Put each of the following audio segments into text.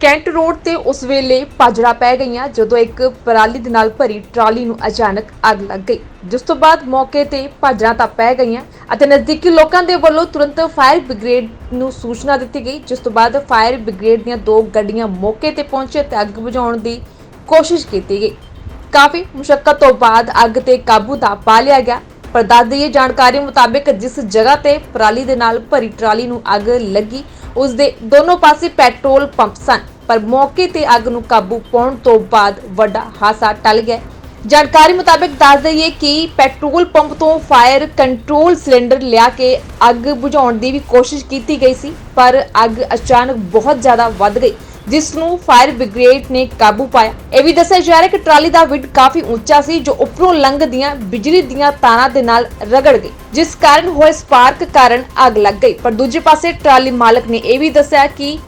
Cantt road ਤੇ ਉਸ ਵੇਲੇ ਪਾਜੜਾ ਪੈ ਗਈਆਂ ਜਦੋਂ ਇੱਕ ਪਰਾਲੀ ਦੇ ਨਾਲ ਭਰੀ ਟਰਾਲੀ ਨੂੰ ਅਚਾਨਕ ਅੱਗ ਲੱਗ ਗਈ। ਜਿਸ ਤੋਂ ਬਾਅਦ ਮੌਕੇ ਤੇ ਭਾਜੜਾਂ ਤਾਂ ਪੈ ਗਈਆਂ ਅਤੇ ਨਜ਼ਦੀਕੀ ਲੋਕਾਂ ਦੇ ਵੱਲੋਂ ਤੁਰੰਤ ਫਾਇਰ ਬ੍ਰਿਗੇਡ ਨੂੰ ਸੂਚਨਾ ਦਿੱਤੀ ਗਈ, ਜਿਸ ਤੋਂ ਬਾਅਦ ਫਾਇਰ ਬ੍ਰਿਗੇਡ ਦੀਆਂ ਦੋ ਗੱਡੀਆਂ ਮੌਕੇ ਤੇ ਪਹੁੰਚੇ ਤੇ ਅੱਗ ਬੁਝਾਉਣ ਦੀ ਕੋਸ਼ਿਸ਼ ਕੀਤੀ ਗਈ। ਕਾਫੀ ਮੁਸ਼ਕਲ ਤੋਂ ਬਾਅਦ ਅੱਗ ਤੇ ਕਾਬੂ ਤਾਂ ਪਾ ਲਿਆ ਗਿਆ ਪਰ ਦੱਸ ਦਈਏ, ਜਾਣਕਾਰੀ ਮੁਤਾਬਕ ਜਿਸ ਜਗ੍ਹਾ ਤੇ ਪਰਾਲੀ ਦੇ ਨਾਲ ਭਰੀ ਟਰਾਲੀ ਨੂੰ ਅੱਗ ਲੱਗੀ, ਉਸ ਦੇ ਦੋਨੋਂ ਪਾਸੇ ਪੈਟਰੋਲ ਪੰਪ ਸਨ। ਪਰ ਮੌਕੇ ਤੇ ਅੱਗ ਨੂੰ ਕਾਬੂ ਪਾਉਣ ਤੋਂ ਬਾਅਦ ਵੱਡਾ ਹਾਦਸਾ ਟਲ ਗਿਆ। ਜਾਣਕਾਰੀ ਮੁਤਾਬਕ ਦੱਸ ਦਈਏ ਕਿ ਪੈਟਰੋਲ ਪੰਪ ਤੋਂ ਫਾਇਰ ਕੰਟਰੋਲ ਸਿਲੰਡਰ ਲਿਆ ਕੇ ਅੱਗ ਬੁਝਾਉਣ ਦੀ ਵੀ ਕੋਸ਼ਿਸ਼ ਕੀਤੀ ਗਈ ਸੀ, ਪਰ ਅੱਗ ਅਚਾਨਕ ਬਹੁਤ ਜ਼ਿਆਦਾ ਵੱਧ ਗਈ। ਜਿਸ ਨੂੰ ਫਾਇਰ ਬ੍ਰਿਗੇਡ ਨੇ ਕਾਬੂ ਪਾਇਆ। ਇਹ ਵੀ ਦੱਸਿਆ ਜਾ ਰਿਹਾ ਕਿ ਟਰਾਲੀ ਦਾ ਵਿੱਡ ਕਾਫੀ ਉੱਚਾ ਸੀ, ਜੋ ਉੱਪਰੋਂ ਲੰਘਦੀਆਂ ਬਿਜਲੀ ਦੀਆਂ ਤਾਰਾਂ ਦੇ ਨਾਲ ਰਗੜ ਗਈ, ਜਿਸ ਕਾਰਨ ਹੋਏ ਸਪਾਰਕ ਕਾਰਨ ਅੱਗ ਲੱਗ ਗਈ। ਪਰ ਦੂਜੇ ਪਾਸੇ ਟਰਾਲੀ ਮਾਲਕ ਨੇ ਇਹ ਵੀ ਦੱਸਿਆ ਕਿ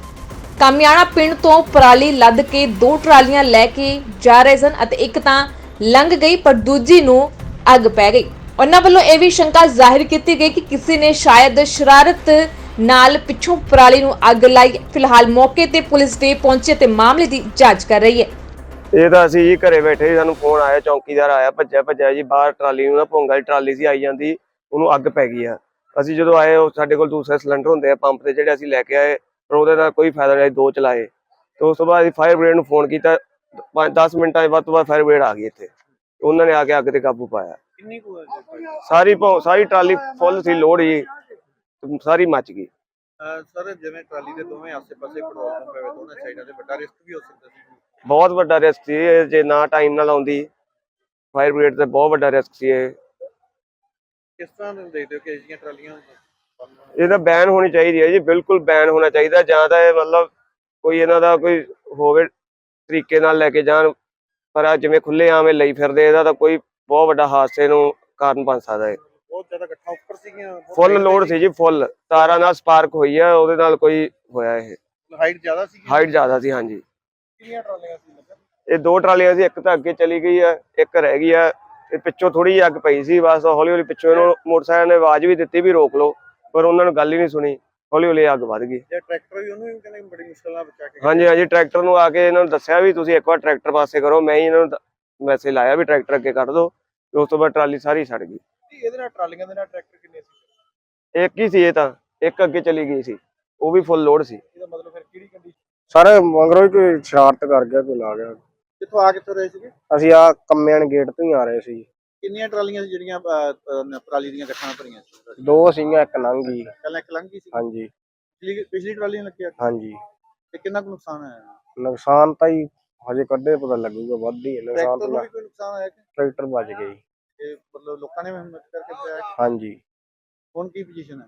ਕਾਮਿਆਣਾ ਪਿੰਡ ਤੋਂ ਪਰਾਲੀ ਲੱਦ ਕੇ ਦੋ ਟਰਾਲੀਆਂ ਲੈ ਕੇ ਜਾ ਰਹੇ ਸਨ ਅਤੇ ਇੱਕ ਤਾਂ ਲੰਘ ਗਈ, ਪਰ ਦੂਜੀ ਨੂੰ ਅੱਗ ਪੈ ਗਈ। ਉਹਨਾਂ ਵੱਲੋਂ ਇਹ ਵੀ ਸ਼ੰਕਾ ਜ਼ਾਹਿਰ ਕੀਤੀ ਗਈ ਕਿ ਕਿਸੇ ਨੇ ਸ਼ਾਇਦ ਸ਼ਰਾਰਤ ਨਾਲ ਪਿੱਛੋਂ ਪਰਾਲੀ ਨੂੰ ਅੱਗ ਲਾਈ। ਫਿਲਹਾਲ ਮੌਕੇ ਤੇ ਪੁਲਿਸ ਟੀਮ ਪਹੁੰਚੀ ਤੇ ਮਾਮਲੇ ਦੀ ਜਾਂਚ ਕਰ ਰਹੀ ਹੈ। ਇਹ ਤਾਂ ਅਸੀਂ ਜੀ ਘਰੇ ਬੈਠੇ ਸੀ ਸਾਨੂੰ ਫੋਨ ਆਇਆ ਚੌਂਕੀਦਾਰ ਆਇਆ ਭੱਜਿਆ ਭੱਜਿਆ ਜੀ ਬਾਹਰ ਟਰਾਲੀ ਨੂੰ ਨਾ ਭੋਂਗਾ ਦੀ ਟਰਾਲੀ ਸੀ ਆਈ ਜਾਂਦੀ ਉਹਨੂੰ ਅੱਗ ਪੈ ਗਈ ਆ। ਅਸੀਂ ਜਦੋਂ ਆਏ ਉਹ ਸਾਡੇ ਕੋਲ ਦੂਸਰੇ ਸਿਲੰਡਰ ਹੁੰਦੇ ਆ ਪੰਪ ਤੇ ਜਿਹੜੇ ਅਸੀਂ ਲੈ ਕੇ ਆਏ ਪਰ ਉਹਦੇ ਨਾਲ ਕੋਈ ਫਾਇਦਾ ਨਹੀਂ ਦੋ ਚਲਾਏ। ਤੇ ਉਸ ਤੋਂ ਬਾਅਦ ਅਸੀਂ ਫਾਇਰ ਬ੍ਰਿਗੇਡ ਨੂੰ ਫੋਨ ਕੀਤਾ 10 ਮਿੰਟਾਂ ਦੇ ਬਾਅਦ ਤੋਂ ਬਾਅਦ ਫਾਇਰ ਬ੍ਰਿਗੇਡ ਆ ਗਈ ਇੱਥੇ। ਉਹਨਾਂ ਨੇ ਆ ਕੇ ਅੱਗ ਤੇ ਕਾਬੂ ਪਾਇਆ। ਕਿੰਨੀ ਕੁ? ਸਾਰੀ ਭੌਂ- ਸਾਰੀ ਟਰਾਲੀ ਫੁੱਲ ਸੀ ਲੋਡ ਜੀ। ਸਾਰੀ ਮੱਚ ਗਈ। ਸਰ ਜਿਵੇਂ ਟਰਾਲੀ ਦੇ ਦੋਵੇਂ ਆਸੇ-ਪਾਸੇ ਪੈਟਰੋਲ ਪੰਪ ਹੋਵੇ ਦੋਨਾਂ ਸਾਈਡਾਂ ਤੇ ਵੱਡਾ ਰਿਸਕ ਵੀ ਹੋ ਸਕਦਾ ਸੀ। ਬਹੁਤ ਵੱਡਾ ਰਿਸਕ ਸੀ ਇਹ ਜੇ ਨਾ ਟਾਈਮ ਨਾਲ ਆਉਂਦੀ ਫਾਇਰ ਬ੍ਰਿਗੇਡ ਤੇ ਬਹੁਤ ਵੱਡਾ ਰਿਸਕ ਸੀ ਇਹ। ਕਿਸ ਤਰ੍ਹਾਂ ਦੇ ਦੇਖਦੇ ਹੋ ਕਿ ਅਜਿਹੀਆਂ ਟਰਾਲੀਆਂ ਇਹ ਤਾਂ ਬੈਨ ਹੋਣੀ ਚਾਹੀਦੀ ਹੈ ਜੀ ਬਿਲਕੁਲ ਬੈਨ ਹੋਣਾ ਚਾਹੀਦਾ ਜਾਂ ਤਾਂ ਇਹ ਮਤਲਬ ਕੋਈ ਇਹਨਾਂ ਦਾ ਕੋਈ ਹੋਵੇ ਤਰੀਕੇ ਨਾਲ ਲੈ ਕੇ ਜਾਣ ਪਰ ਆ ਜਿਵੇਂ ਖੁੱਲੇ ਆਵੇਂ ਲਈ ਫਿਰਦੇ ਇਹਦਾ ਤਾਂ ਕੋਈ ਬਹੁਤ ਵੱਡਾ ਹਾਦਸੇ ਨੂੰ ਕਾਰਨ ਬਣ ਸਕਦਾ ਹੈ। ਬਹੁਤ ਜ਼ਿਆਦਾ ਇਕੱਠਾ ਉੱਪਰ ਸੀਗੀਆਂ ਫੁੱਲ ਲੋਡ ਸੀ ਜੀ ਫੁੱਲ। ਤਾਰਾਂ ਨਾਲ ਸਪਾਰਕ ਹੋਈ ਆ ਉਹਦੇ ਨਾਲ ਕੋਈ ਹੋਇਆ ਇਹ। ਹਾਈਟ ਜ਼ਿਆਦਾ ਸੀ ਹਾਈਟ ਜ਼ਿਆਦਾ ਸੀ ਹਾਂਜੀ। ਕਿੰਨੀਆਂ ਟਰਾਲੀਆਂ ਸੀ ਇਹ ਦੋ ਟਰਾਲੀਆਂ ਸੀ ਇੱਕ ਤਾਂ ਅੱਗੇ ਚਲੀ ਗਈ ਆ ਇੱਕ ਰਹਿ ਗਈ ਆ। ਤੇ ਪਿੱਛੋਂ ਥੋੜੀ ਜਿਹੀ ਅੱਗ ਪਈ ਸੀ ਬਸ ਹੌਲੀ ਹੌਲੀ ਪਿੱਛੋਂ ਇਹਨੂੰ ਮੋਟਰਸਾਈਕਲ ਨੇ ਆਵਾਜ਼ ਵੀ ਦਿੱਤੀ ਵੀ ਰੋਕ ਲਓ ਪਰ ਉਹਨਾਂ ਨੂੰ ਗੱਲ ਹੀ ਨਹੀਂ ਸੁਣੀ। ਹੌਲੀ ਹੌਲੀ ਅੱਗ ਵੱਧ ਗਈ। ਜੇ ਟਰੈਕਟਰ ਵੀ ਉਹਨੂੰ ਵੀ ਕਹਿੰਦੇ ਬੜੀ ਮੁਸ਼ਕਲ ਨਾਲ ਬਚਾ ਕੇ ਹਾਂਜੀ ਹਾਂਜੀ ਟਰੈਕਟਰ ਨੂੰ ਆ ਕੇ ਇਹਨਾਂ ਨੂੰ ਦੱਸਿਆ ਵੀ ਤੁਸੀਂ ਇੱਕ ਵਾਰ ਟਰੈਕਟਰ ਪਾਸੇ ਕਰੋ ਮੈਂ ਹੀ ਇਹਨਾਂ ਨੂੰ ਮੈਸੇਜ ਲਾਇਆ ਵੀ ਟਰੈਕਟਰ ਅੱਗੇ ਕੱਢ ਦਿਓ ਤੇ ਉਸ ਤੋਂ ਬਾਅਦ ਟਰਾਲੀ ਸਾਰੀ ਸੜ ਗਈ। ਇਹਦੇ ਨਾਲ ਟਰਾਲੀਆਂ ਦੇ ਨਾਲ ਟਰੈਕਟਰ ਕਿੰਨੇ ਸੀ? ਇੱਕ ਹੀ ਸੀ ਇਹ ਤਾਂ ਇੱਕ ਅੱਗੇ ਚਲੀ ਗਈ ਸੀ ਉਹ ਵੀ ਫੁੱਲ ਲੋਡ ਸੀ। ਇਹਦਾ ਮਤਲਬ ਫਿਰ ਕਿਹੜੀ ਕੰਡੀਸ਼ਨ ਸਰ ਮਗਰੋਂ ਹੀ ਕੋਈ ਸ਼ਰਾਰਤ ਕਰ ਗਿਆ ਕੋਈ ਲਾ ਗਿਆ। ਕਿੱਥੋਂ ਆ ਕਿੱਥੋਂ ਰਹੇ ਸੀਗੇ? ਅਸੀਂ ਆ ਕੰਮਿਆਣ ਗੇਟ ਤੋਂ ਹੀ ਆ ਰਹੇ ਸੀ। ਕਿੰਨੀਆਂ ਟਰਾਲੀਆਂ ਸੀ ਜਿਹੜੀਆਂ ਅਹ, ਅਹ, ਪਰਾਲੀ ਦੀਆਂ ਗੱਠਾਂ ਭਰੀਆਂ ਸੀ? ਦੋ ਸੀਗੀਆਂ ਇੱਕ ਲੰਘੀ ਪਹਿਲਾਂ ਇੱਕ ਲੰਘ ਗਈ ਸੀ? ਹਾਂਜੀ। ਪਿਛਲੀ ਪਿਛਲੀ ਟਰਾਲੀ ਨੇ ਲੱਗਿਆ? ਹਾਂਜੀ। ਤੇ ਕਿੰਨਾ ਕੁ ਨੁਕਸਾਨ ਆਇਆ ਨੁਕਸਾਨ ਤਾਂ ਹੀ ਹਜੇ ਕੱਢੇ ਪਤਾ ਲੱਗੂਗਾ ਵੱਧ ਹੀ ਹੈ। ਨੁਕਸਾਨ ਟਰੈਕਟਰ ਤਾਂ ਨੂੰ ਵੀ ਕੋਈ ਨੁਕਸਾਨ ਆਇਆ ਕਿ? ਟਰੈਕਟਰ ਵੱਜ ਗਈ। ਇਹ ਮਤਲਬ ਲੋਕਾਂ ਨੇ ਵੀ ਹਿੰਮਤ ਕਰਕੇ ਬਚਾਇਆ ਕਿ ਹਾਂਜੀ। ਹੁਣ ਕੀ ਪੋਜੀਸ਼ਨ ਹੈ?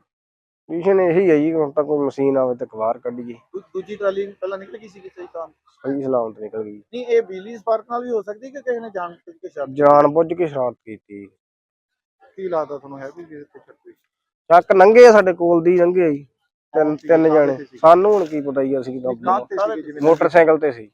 ਮਿਸ਼ਨ ਇਹੀ ਹੈ ਜੀ ਹੁਣ ਤਾਂ ਕੋਈ ਮਸ਼ੀਨ ਆਵੇ ਤਾਂ ਕਵਾਰ ਕੱਢੀਏ। ਦੂ- ਦੂਜੀ ਟਰਾਲੀ ਪਹਿਲਾਂ ਨਿਕਲ ਗਈ ਸੀ ਕਿਸੇ ਕੰਮ ਸਹੀ ਸਲਾਮਤ ਨਿਕਲ ਗਈ। ਨਹੀਂ ਇਹ ਬਿਜਲੀ ਸਪਾਰਕ ਨਾਲ ਵੀ ਹੋ ਸਕਦੀ ਕਿ ਕਿਸੇ ਨੇ ਜਾਣ ਕੇ ਸ਼ਰਤ ਜਾਣ ਬੁੱਝ ਕੇ ਸ਼ਰਾਰਤ ਕੀਤੀ। ਕੀ ਲੱਗਦਾ ਤੁਹਾਨੂੰ ਹੈ ਵੀ ਜਿਹਦੇ ਤੇ ਸ਼ਰਤ ਹੋਈ ਚੱਕ ਆ ਸਾਡੇ ਕੋਲ ਦੀ ਲੰਘੇ ਆ ਜੀ। ਤਿੰਨ ਤਿੰਨ ਜਾਣੇ? ਸਾਨੂੰ ਹੁਣ ਕੀ ਪਤਾ ਜੀ ਅਸੀਂ ਤਾਂ ਸੀਗੇ ਜਿਵੇਂ ਮੋਟਰਸਾਈਕਲ ਤੇ ਸੀ।